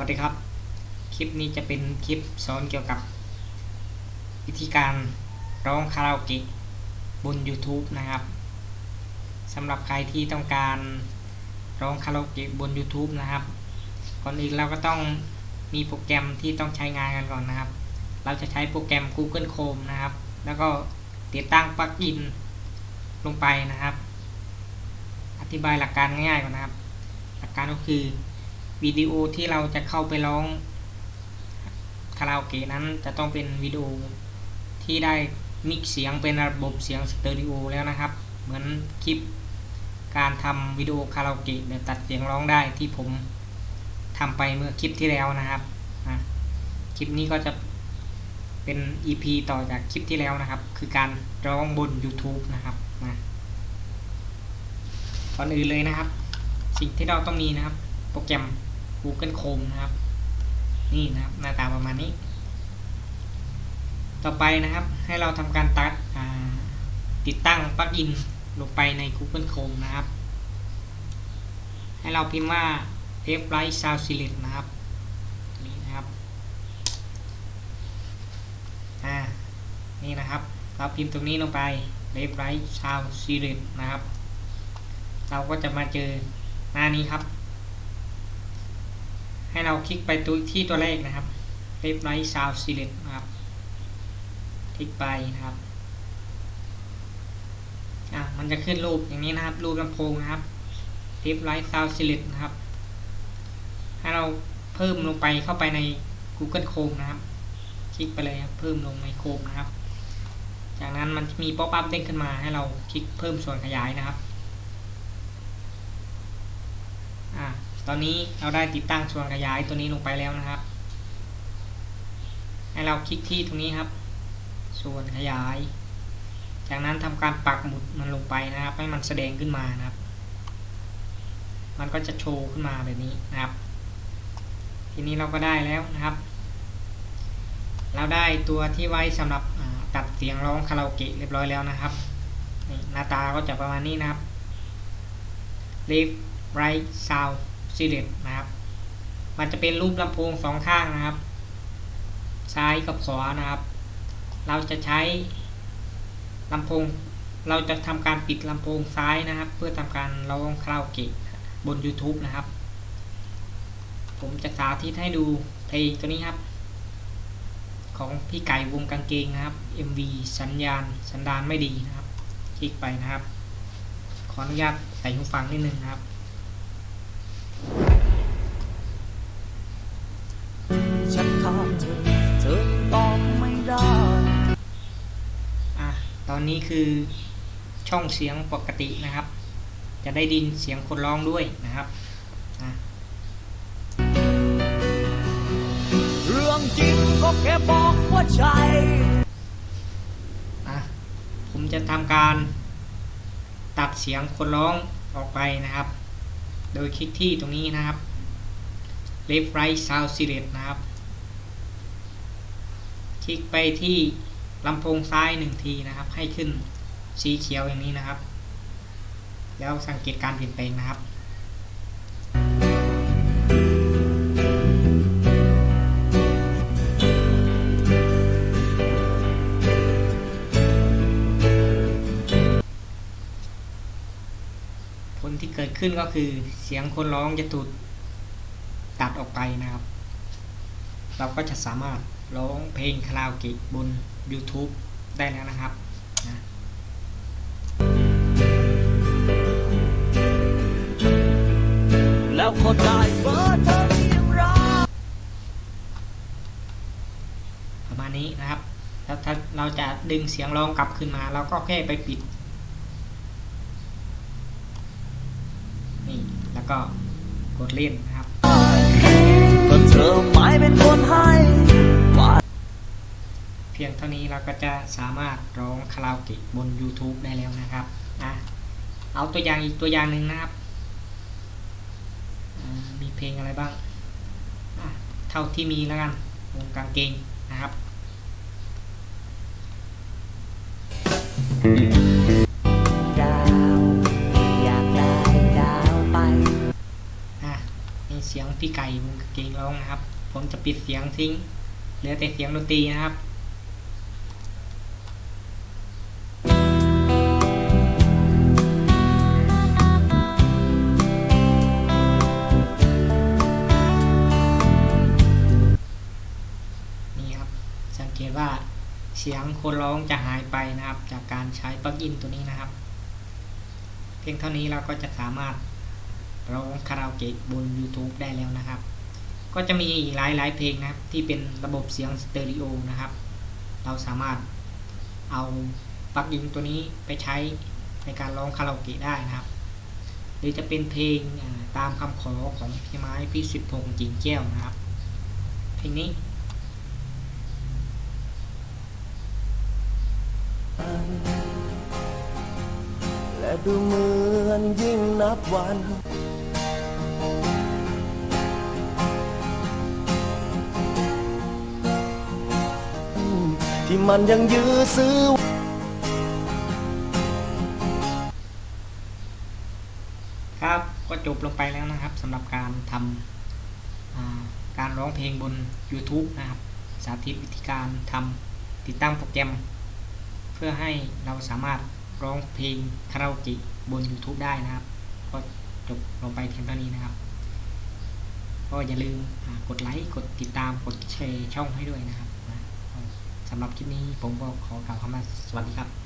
วัสดีครับ คลิปนี้จะเป็นคลิปสอนเกี่ยวกับ วิธีการร้องคาราโอเกะบน YouTube นะครับสำหรับใครที่ต้องการร้องคาราโอเกะบน YouTube นะครับ ก่อนอื่นเราก็ต้องมีโปรแกรมที่ต้องใช้งานกันก่อนนะครับ เราจะใช้โปรแกรม Google Chrome นะครับ แล้วก็ติดตั้งปลั๊กอินลงไปนะครับ อธิบายหลักการง่ายๆก่อนนะครับ หลักการก็คือ วิดีโอที่เราจะเข้าไปร้องคาราโอเกะนั้นจะต้องเป็นวิดีโอที่ได้มิกเสียงเป็นระบบเสียงสเตอริโอแล้วนะครับ เหมือนคลิปการทำวิดีโอคาราโอเกะแบบตัดเสียงร้องได้ที่ผมทำไปเมื่อคลิปที่แล้วนะครับคลิปนี้ก็จะเป็น EP ต่อจากคลิปที่แล้วนะครับ คือการร้องบน YouTube นะครับนะก่อนอื่นเลยนะครับ สิ่งที่เราต้องมีนะครับ โปรแกรม Google Chrome นะครับ นี่นะครับ หน้าตาประมาณนี้ ต่อไปนะครับ ให้เราทำการตัดติดตั้งปลั๊กอินลงไปใน Google Chrome นะครับ ให้เราพิมพ์ว่า f l i g h t Sound Select นะครับนี่นะครับอ่านี่นะครับ เราพิมพ์ตรงนี้ลงไป f l i g h t Sound Select นะครับ เราก็จะมาเจอหน้านี้ครับ ให้เราคลิกไปตัวที่ตัวแรกนะครับ Left Right Sound Select นะครับ คลิกไปนะครับอะมันจะขึ้นรูปอย่างนี้นะครับ รูปลำโพงนะครับ Left Right Sound Select นะครับ ให้เราเพิ่มลงไปเข้าไปใน Google Chrome นะครับ คลิกไปเลยครับ เพิ่มลงใน Chrome นะครับ จากนั้นมันมีป๊อปอัพเด้งขึ้นมาให้เราคลิกเพิ่มส่วนขยายนะครับ อ่า ตอนนี้เราได้ติดตั้งส่วนขยายตัวนี้ลงไปแล้วนะครับ ให้เราคลิกที่ตรงนี้ครับ ส่วนขยาย จากนั้นทำการปักหมุดมันลงไปนะครับ ให้มันแสดงขึ้นมานะครับ มันก็จะโชว์ขึ้นมาแบบนี้นะครับ ทีนี้เราก็ได้แล้วนะครับ เราได้ตัวที่ไว้สำหรับตัดเสียงร้องคาราโอเกะเรียบร้อยแล้วนะครับหน้าตาก็จะประมาณนี้นะครับ left right sound select นะครับ มันจะเป็นรูปลำโพงสองข้างนะครับ ซ้ายกับขวานะครับ เราจะใช้ลำโพง เราจะทำการปิดลำโพงซ้ายนะครับ เพื่อทำการร้องคาราโอเกะบน YouTube นะครับ ผมจะสาธิตให้ดูเพลงตัวนี้ครับ ของพี่ไก่วงกางเกงนะครับ MV สัญญาณสันดานไม่ดีนะครับ คลิกไปนะครับ ขออนุญาตใส่หูฟังนิดนึงนะครับ อะตอนนี้คือช่องเสียงปกตินะครับ จะได้ดินเสียงคนร้องด้วยนะครับอะเรื่องจริงก็แค่บอกว่าใช่อะผมจะทำการตัดเสียงคนร้องออกไปนะครับ โดยคลิกที่ตรงนี้นะครับ left right sound select นะครับ คลิกไปที่ ลำโพงซ้ายหนึ่งทีนะครับ ให้ขึ้นสีเขียวอย่างนี้นะครับ แล้วสังเกตการเปลี่ยนแปลงนะครับผลที่เกิดขึ้นก็คือเสียงคนร้องจะถูกตัดออกไปนะครับ เราก็จะสามารถร้องเพลงคาราโอเกะบน YouTube ได้แล้วนะครับนะแล้วก็ได้เบอร์เธอเพียงรอประมาณนี้นะครับแล้วถ้าเราจะดึงเสียงร้องกลับขึ้นมา เราก็แค่ไปปิด นี่ แล้วก็กดเล่นนะครับก็เธอไม่เป็นคนให้ เพียงเท่านี้เราก็จะสามารถร้องคาราโอเกะบน YouTube ได้แล้วนะครับอะเอาตัวอย่างอีกตัวอย่างหนึ่งนะครับอ่ามีเพลงอะไรบ้างอะเท่าที่มีแล้วกันวงกางเกงนะครับดาวอยากได้ดาวไปอะนี่เสียงพี่ไก่วงกางเกงร้องนะครับ ผมจะปิดเสียงทิ้ง เหลือแต่เสียงดนตรีนะครับ สียงคนร้องจะหายไปนะครับ จากการใช้ปลั๊กอินตัวนี้นะครับ เพียงเท่านี้เราก็จะสามารถร้องคาราโอเกะบน YouTube ได้แล้วนะครับ ก็จะมีอีกหลายหลายเพลงนะครับ ที่เป็นระบบเสียงสเตอริโอนะครับ เราสามารถเอาปลั๊กอินตัวนี้ไปใช้ในการร้องคาราโอเกะได้นะครับ หรือจะเป็นเพลงตามคำขอของพี่ไม้พี่สิบพงษ์จิงแก้วนะครับ เพลงนี้ ดูเหมือนยิ่งนับวัน ที่มันยังยื้อซื้อครับก็จบลงไปแล้วนะครับสำหรับการทำาการร้องเพลงบน YouTube นะครับ สาธิตวิธีการทำติดตั้งโปรแกรม เพื่อให้เราสามารถ ร้องเพลงคาราโอเกะบน YouTube ได้นะครับ ก็จบลงไปเพียงเท่านี้นะครับ ก็อย่าลืมกดไลค์ กดติดตาม กดแชร์ช่องให้ด้วยนะครับสำหรับคลิปนี้ผมก็ขอกล่าวคำว่าสวัสดีครับ